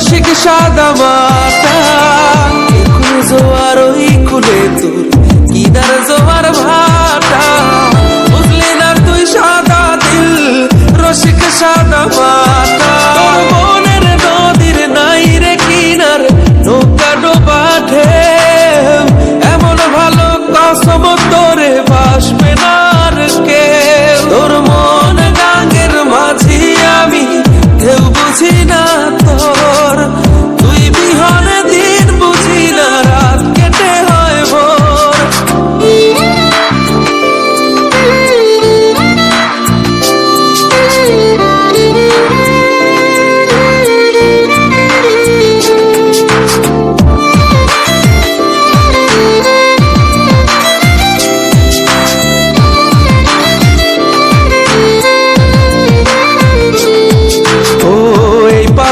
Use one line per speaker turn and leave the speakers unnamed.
রসিক সাদা মাতা একুলে জোয়ার ওই কুলে তোর কিদার জোয়ার ভাটা। বুঝলি না তুই সাদা দিল, রসিক সাদা মাতা